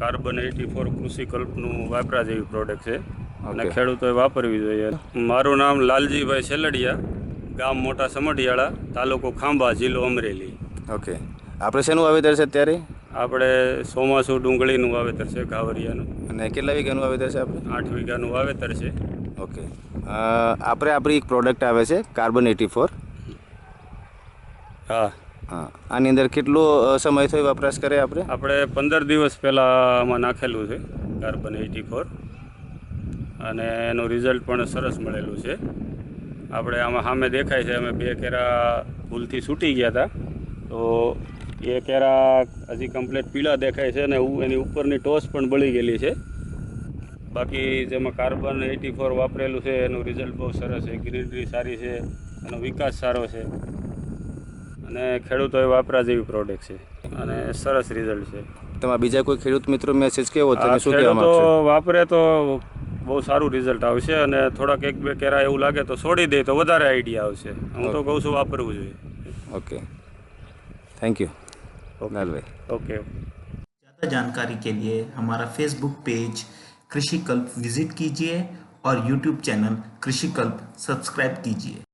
Carbon eighty four કૃષિ કલ્પનું વાપરા જેવી product છે. અને ખેડૂતોએ વાપરવી જોઈએ. મારું નામ લાલજીભાઈ છેલડિયા ગામ મોટા સમઢિયાળા તાલુકો ખાંભા જિલ્લો અમરેલી. ઓકે. આપણે શેનું વાવેતર છે અત્યારે? આપણે ચોમાસું ડુંગળીનું વાવેતર છે ઘાવરિયાનું. અને કેટલા વીઘાનું વાવેતર છે આપણે? આઠ વીઘાનું વાવેતર છે. ઓકે. આપણે આપણી એક પ્રોડક્ટ આવે છે કાર્બન એટી ફોર. હા. હા. આની અંદર કેટલો સમય થયો વપરાશ કરે આપણે? આપણે પંદર દિવસ પહેલાં આમાં નાખેલું છે, કાર્બન એટી ફોર. અને એનું રિઝલ્ટ પણ સરસ મળેલું છે. આપણે આમાં સામે દેખાય છે, અમે બે કેરા ભૂલથી છૂટી ગયા હતા. તો એ કેરા હજી કમ્પ્લેટ પીળા દેખાય છે અને એની ઉપરની ટોસ પણ બળી ગયેલી છે. બાકી જેમાં કાર્બન એટી ફોર વાપરેલું છે, એનું રિઝલ્ટ બહુ સરસ છે, ગ્રીનરી સારી છે, એનો વિકાસ સારો છે. અને ખેડૂતોએ વાપરા જેવી પ્રોડક્ટ છે અને સરસ રિઝલ્ટ છે તમારા બીજા કોઈ ખેડૂત મિત્રો મેસેજ કેવો આ તમે શું કહેવા ખેડૂતો માંગશો વાપરે તો બહુ સારું રિઝલ્ટ આવશે અને થોડાક એક બે કેરા એવું લાગે તો છોડી દે તો વધારે આઈડિયા આવશે હું તો કહું છું વાપરવું જોઈએ okay thank you Lalbhai okay ज़्यादा जानकारी के लिए हमारा फेसबुक पेज कृषि कल्प विजिट कीजिए और यूट्यूब चैनल कृषि कल्प सब्सक्राइब कीजिए